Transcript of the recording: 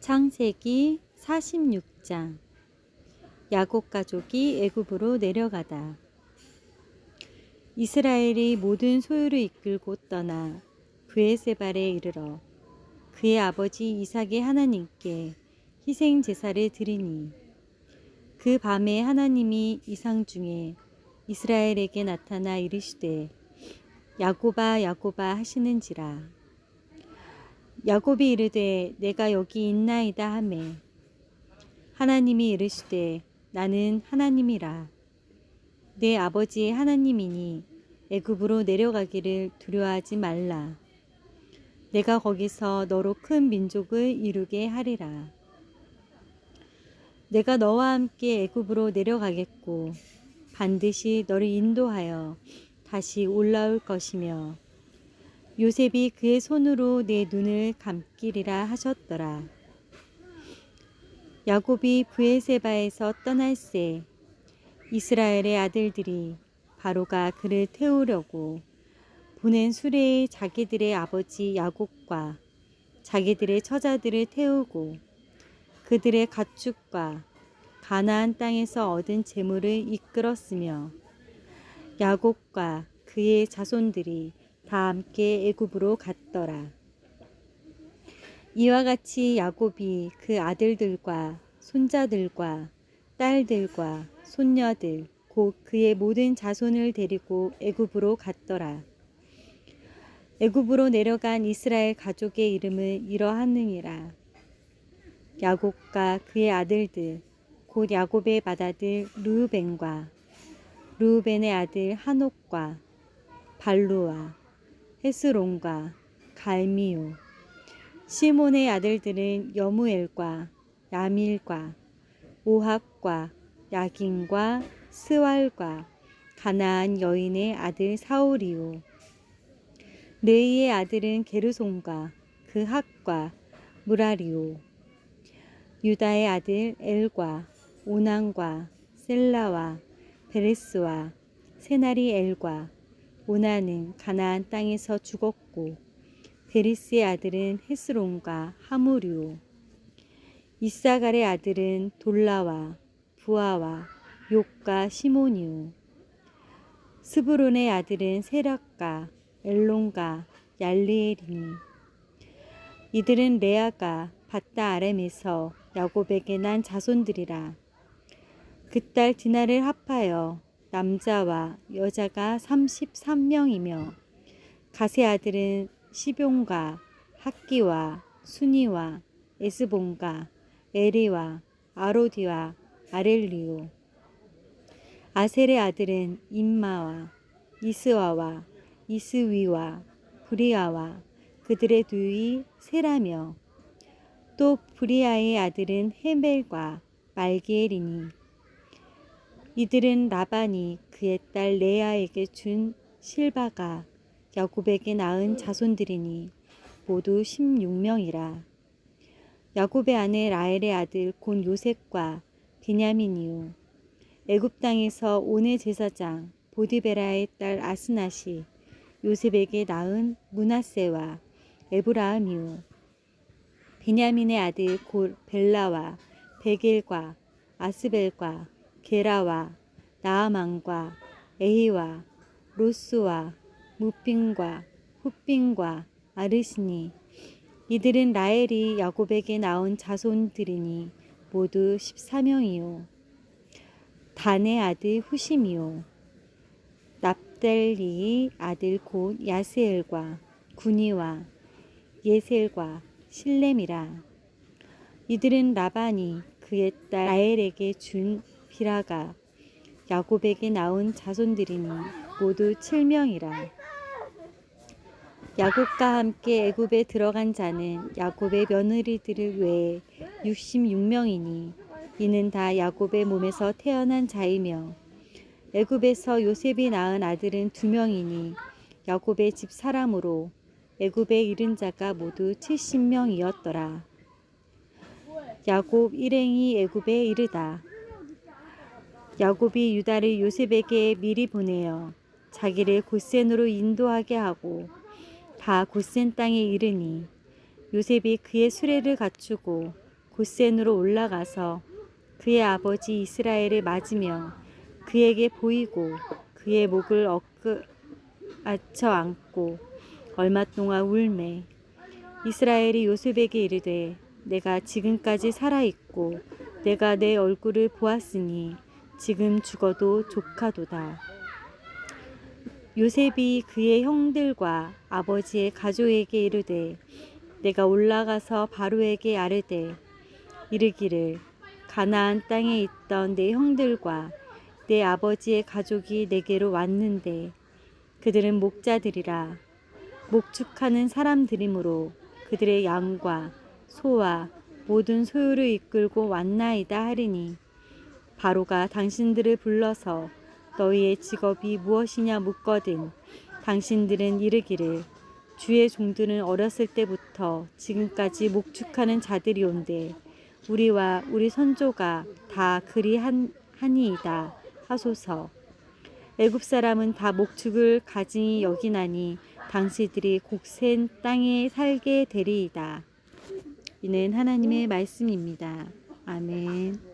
창세기 46장. 야곱 가족이 애굽으로 내려가다. 이스라엘이 모든 소유를 이끌고 떠나 브에세발에 이르러 그의 아버지 이삭의 하나님께 희생 제사를 드리니 그 밤에 하나님이 이상 중에 이스라엘에게 나타나 이르시되 야고바 야고바 하시는지라 야곱이 이르되 내가 여기 있나이다 하매. 하나님이 이르시되 나는 하나님이라. 내 아버지의 하나님이니 애굽으로 내려가기를 두려워하지 말라. 내가 거기서 너로 큰 민족을 이루게 하리라. 내가 너와 함께 애굽으로 내려가겠고 반드시 너를 인도하여 다시 올라올 것이며 요셉이 그의 손으로 내 눈을 감기리라 하셨더라. 야곱이 브에세바에서 떠날새 이스라엘의 아들들이 바로가 그를 태우려고 보낸 수레에 자기들의 아버지 야곱과 자기들의 처자들을 태우고 그들의 가축과 가나안 땅에서 얻은 재물을 이끌었으며 야곱과 그의 자손들이 다 함께 애굽으로 갔더라. 이와 같이 야곱이 그 아들들과 손자들과 딸들과 손녀들 곧 그의 모든 자손을 데리고 애굽으로 갔더라. 애굽으로 내려간 이스라엘 가족의 이름을 이러하느니라. 야곱과 그의 아들들 곧 야곱의 맏아들 루우벤과 루우벤의 아들 한옥과 발루와 헤스론과 갈미오 시몬의 아들들은 여무엘과 야밀과 오합과 야긴과 스왈과 가나안 여인의 아들 사울이요. 레이의 아들은 게르손과 그 학과 무라리오. 유다의 아들 엘과 오난과 셀라와 베레스와 세나리 엘과 오나는 가나안 땅에서 죽었고 베리스의 아들은 헤스론과 하무리오 이사갈의 아들은 돌라와 부아와 욕과 시모니오 스브론의 아들은 세락과 엘론과 얄리엘이니 이들은 레아가 바다 아람에서 야곱에게 난 자손들이라. 그 딸 디나를 합하여 남자와 여자가 33명이며 가세 아들은 시뵉과 학기와 순이와 에스본과 에리와 아로디와 아렐리오. 아셀의 아들은 임마와 이스와와 이스위와 브리아와 그들의 두이 세라며 또 브리아의 아들은 헤멜과 말기엘이니 이들은 라반이 그의 딸 레아에게 준 실바가 야곱에게 낳은 자손들이니 모두 16명이라. 야곱의 아내 라헬의 아들 곤 요셉과 비냐민이요. 애굽 땅에서 오네 제사장 보디베라의 딸 아스낫이 요셉에게 낳은 문하세와 에브라함이요. 비냐민의 아들 곧 벨라와 베겔과 아스벨과 게라와 나아만과 에히와 로스와 무핀과 훗빈과 아르시니 이들은 라헬이 야곱에게 낳은 자손들이니 모두 14명이요. 단의 아들 후심이요. 납달리의 아들 곧 야스엘과 구니와 예셀과 실렘이라. 이들은 라반이 그의 딸 라헬에게 준 비라가 야곱에게 낳은 자손들이니 모두 7명이라. 야곱과 함께 애굽에 들어간 자는 야곱의 며느리들을 외에 66명이니 이는 다 야곱의 몸에서 태어난 자이며 애굽에서 요셉이 낳은 아들은 두 명이니 야곱의 집 사람으로 애굽에 이른 자가 모두 70명이었더라. 야곱 일행이 애굽에 이르다. 야곱이 유다를 요셉에게 미리 보내어 자기를 고센으로 인도하게 하고 다 고센 땅에 이르니 요셉이 그의 수레를 갖추고 고센으로 올라가서 그의 아버지 이스라엘을 맞으며 그에게 보이고 그의 목을 엇그아쳐 안고 얼마 동안 울매 이스라엘이 요셉에게 이르되 내가 지금까지 살아 있고 내가 내 얼굴을 보았으니 지금 죽어도 조카도다. 요셉이 그의 형들과 아버지의 가족에게 이르되 내가 올라가서 바로에게 아르되 이르기를 가나안 땅에 있던 내 형들과 내 아버지의 가족이 내게로 왔는데 그들은 목자들이라 목축하는 사람들이므로 그들의 양과 소와 모든 소유를 이끌고 왔나이다 하리니 바로가 당신들을 불러서 너희의 직업이 무엇이냐 묻거든 당신들은 이르기를 주의 종들은 어렸을 때부터 지금까지 목축하는 자들이온데 우리와 우리 선조가 다 그리 한, 하니이다 하소서 애굽 사람은 다 목축을 가증히 여기나니 당신들이 곡센 땅에 살게 되리이다. 이는 하나님의 말씀입니다. 아멘.